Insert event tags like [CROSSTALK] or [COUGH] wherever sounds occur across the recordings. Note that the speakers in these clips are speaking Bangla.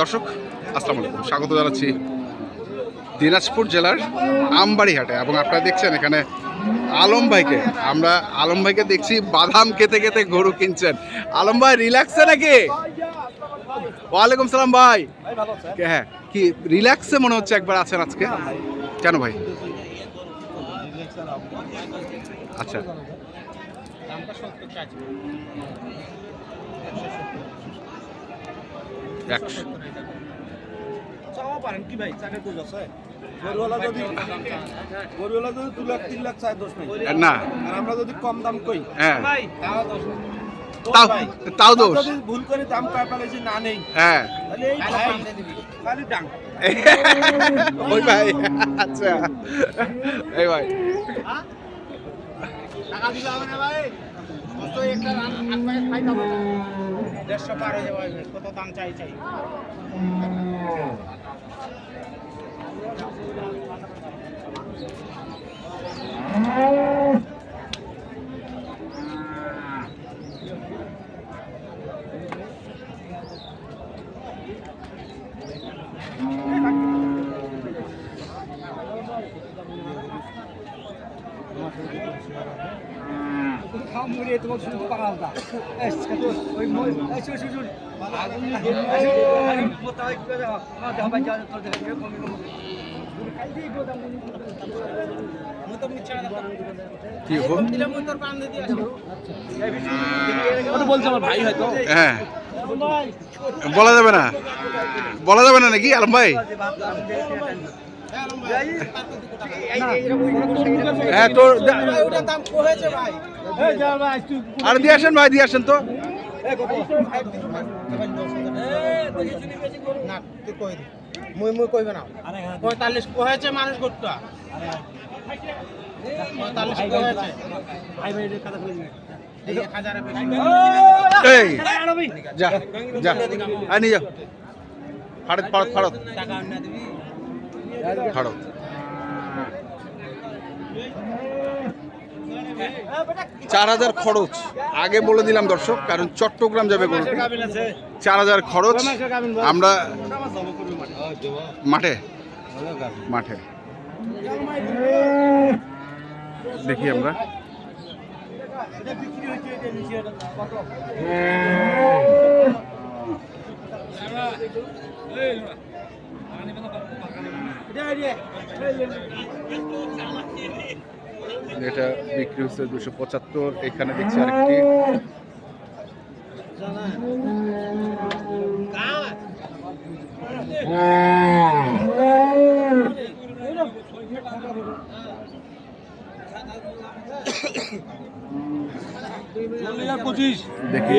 দর্শক, আসসালামু আলাইকুম। স্বাগত জানাচ্ছি দিনাজপুর জেলার আমবাড়িহাটে এবং আপনারা দেখছেন এখানে আলম ভাইকে। আমরা আলম ভাইকে দেখছি, বাদাম খেতে খেতে গরু কিনছেন। আলম ভাই রিল্যাক্সে নাকি? ওয়ালাইকুম সালাম ভাই। হ্যাঁ কি রিল্যাক্সে মনে হচ্ছে একবার আছেন আজকে? কেন ভাই? আচ্ছা। একশো। পারেন কি ভাই? চাকরি তো আছে। গরুওয়ালা যদি গরুওয়ালা যদি দু লাখ তিন লাখ চায় দোষ নেই। না। আর আমরা যদি কম দাম কই হ্যাঁ। তাও দোষ তাও ভাই। তাও দোষ যদি ভুল করে দাম পায় পেলেছি না নেই। হ্যাঁ। তাহলে এই ভাই খালি ডাং [LAUGHS] ওই ভাই আচ্ছা। এই ভাই। টাকা দিলে হবে না ভাই। দেড়শো পার হয়ে যাবে কত দাম চাই চাই। হোক বলছে আমার ভাই হয়তো। হ্যাঁ। বলা যাবে না। বলা যাবে না নাকি আলম ভাই? হ্যাঁ তোর আর দিয়ে আসেন ভাই, দিয়ে আসেন তো। মুই মুই কইবে না পঁয়তাল্লিশ কহেছে মানুষ গোটটা পঁয়তাল্লিশ কহেছে এই যা। যা ফাড়ত ফাড়ত। টাকা দিবি ফাড়ত চার হাজার খরচ। আগে বলে দিলাম দর্শক কারণ চট্টগ্রাম যাবে গরুটি চার হাজার খরচ। আমরা মাঠে? মাঠে। দেখি আমরা। এটা বিক্রি হচ্ছে দুশো পঁচাত্তর এখানে দেখছি আরেকটি। দেখি।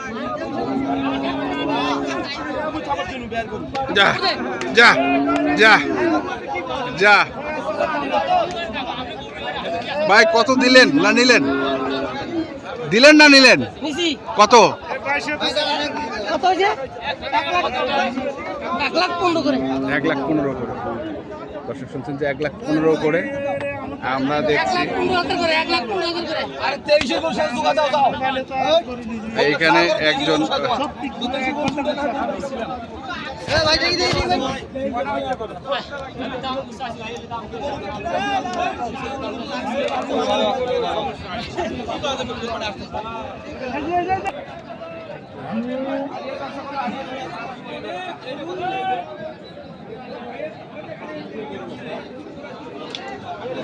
যা যা যা যা। ভাই কত দিলেন না নিলেন? দিলেন না নিলেন? কত? এক লাখ পনেরো করে। দর্শক শুনছেন যে এক লাখ পনেরো করে। আমরা দেখছি। পনেরো হাজার করে এক লাখ পনেরো হাজার করে এইখানে একজন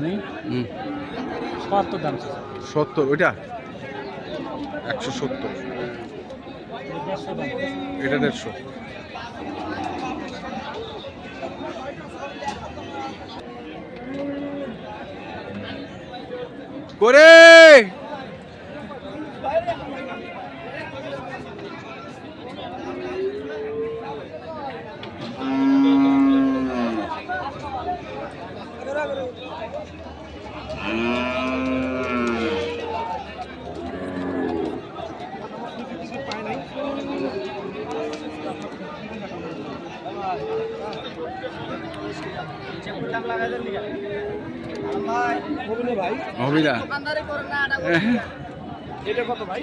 আমি সত্তর দাম সত্তর ওইটা? একশো সত্তর। এটা দেড়শো। করে! ভাই এটা কত ভাই?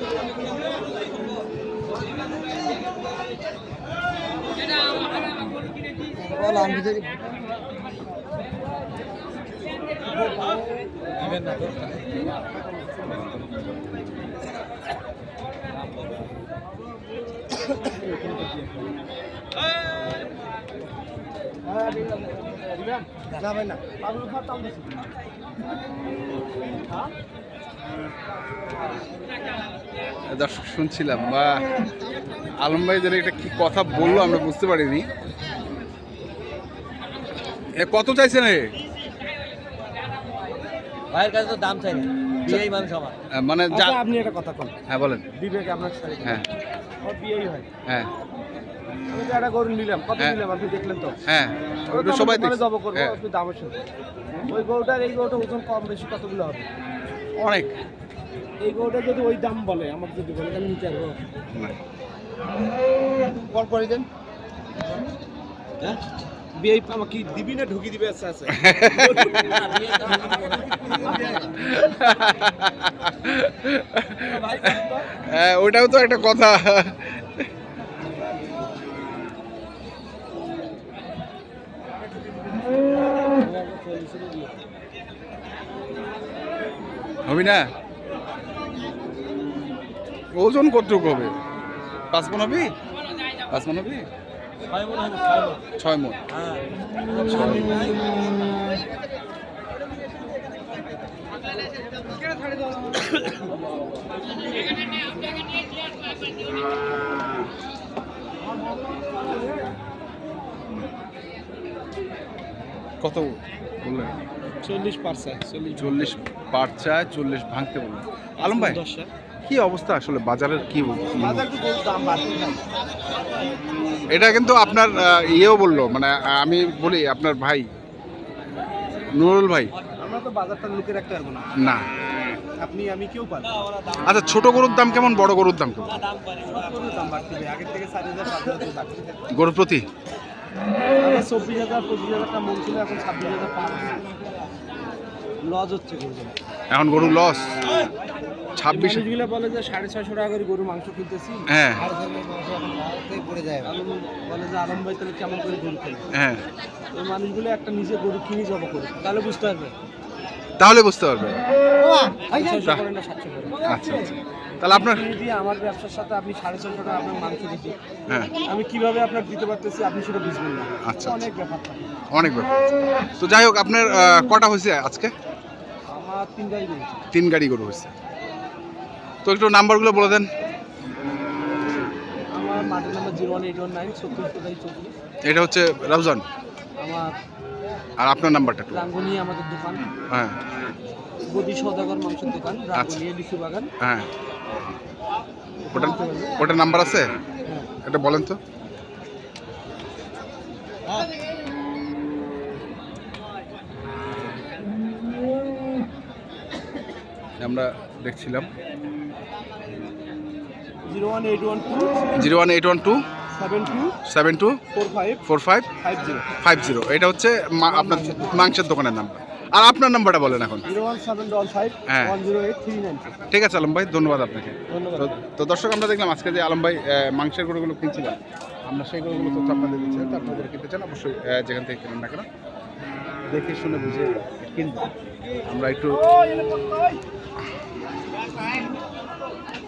ভাই না দর্শক, শুনছিলাম, বা আলম ভাই যেন এটা কি কথা বলল আমরা বুঝতে পারিনি। এ কত চাইছেন এ? ভাইয়ের কাছে তো দাম চাই না। বিয়েই মানুষ আমার মানে যা আচ্ছা, আপনি একটা কথা কোন হ্যাঁ বলেন। বিবেক আপনার সাথে হ্যাঁ। ওর বিয়েই হয়। হ্যাঁ। আমি তো একটা গরু নিলাম। কত হ্যাঁ। নিলাম আপনি দেখলেন তো? হ্যাঁ। ওটা সবাই আমরা দেখছে। জব করব হ্যাঁ, আপনি দামের সাথে ওই গরুটার এই গরুটা ওজন কম বেশি কতগুলো হবে? অনেক। এই গরুটা যদি ওই দাম বলে আমাকে যদি বলে আমি নিতে পারব না। কল করে দেন। হ্যাঁ? বিয়ে আমাকে দিবি না, ঢুকি দিবে আচ্ছা আচ্ছা। হ্যাঁ ওটাও তো একটা কথা। হবি না? ওজন কতটুকু হবে? পাঁচ হবি? পাঁচ মন হবি? ছয় মনে হ্যাঁ। কত বললেন? চল্লিশ পার্সেন্ট চল্লিশ। চল্লিশ পার চায় চল্লিশ ভাঙতে বললেন। আলম ভাই কি অবস্থা আসলে? বাজারের কি এটা কিন্তু আপনার ইয়েও বলল মানে আমি বলি আপনার ভাই নুরুল ভাই। আমরা তো বাজারটা লুকে রাখতে পারব না। না। আপনি আমি কেউ পারব আচ্ছা ছোট গরুর দাম কেমন বড় গরুর দাম কেমন? দাম বাড়তি আগের থেকে হাজার প্রতি? চব্বিশ হাজার পঁচিশ হাজার টাকা মন ছিল এখন ছাব্বিশ হাজার পার হচ্ছে এখন গরু লস? ছাব্বিশ। মানুষগুলো বলে যে সাড়ে ছয়শো টাকা করে গরু মাংস কিনতেছি। হ্যাঁ। পড়ে যায়। বলে যে আলম ভাই তাহলে কেমন করে গরু হ্যাঁ। ওই মানুষগুলো একটা নিজে গরু কিনে জব করে। তাহলে বুঝতে পারবে। তাহলে বুঝতে পারবে। আচ্ছা। আচ্ছা তাহলে আপনার কিনে দিয়ে আমার ব্যবসার সাথে আপনি সাড়ে ছয়শো টাকা আপনার মাংস দিচ্ছি হ্যাঁ। আমি কীভাবে আপনার দিতে পারতেছি আপনি সেটা বুঝবেন না। আচ্ছা, অনেক ব্যাপার অনেক ব্যাপার তো যাই হোক আপনার কটা হয়েছে আজকে? আমার তিন গাড়ি তিন গাড়ি গরু হয়েছে। তো একটু নাম্বারগুলো বলে দেন। আমার মাটির number zero one eight one nine চব্বিশ? এটা হচ্ছে রাউজান। আমার আর আপনার নাম্বারটা একটু রাঙ্গুনি আমাদের দোকান। হ্যাঁ। সদাগর মাংসের দোকান লিচু বাগান। হ্যাঁ। ওটার নাম্বার আছে? হ্যাঁ। এটা বলেন তো। আমরা দেখছিলাম। Zero one eight one two zero one eight one two seven two seven two four five five zero এটা হচ্ছে আপনার মাংসের দোকানের নাম্বার। আর আপনার নাম্বারটা বলেন এখন। হ্যাঁ। ঠিক আছে আলম ভাই ধন্যবাদ আপনাকে। তো- দর্শক আমরা দেখলাম আজকে যে আলম ভাই মাংসের গরুগুলো কিনছিলাম আমরা সেই গরুগুলো তথ্য আপনাদের দিচ্ছিলাম তো আপনাদের কিনতে চান অবশ্যই যেখান থেকে কিনেন না কেন। দেখে শুনে বুঝে কিনবো আমরা একটু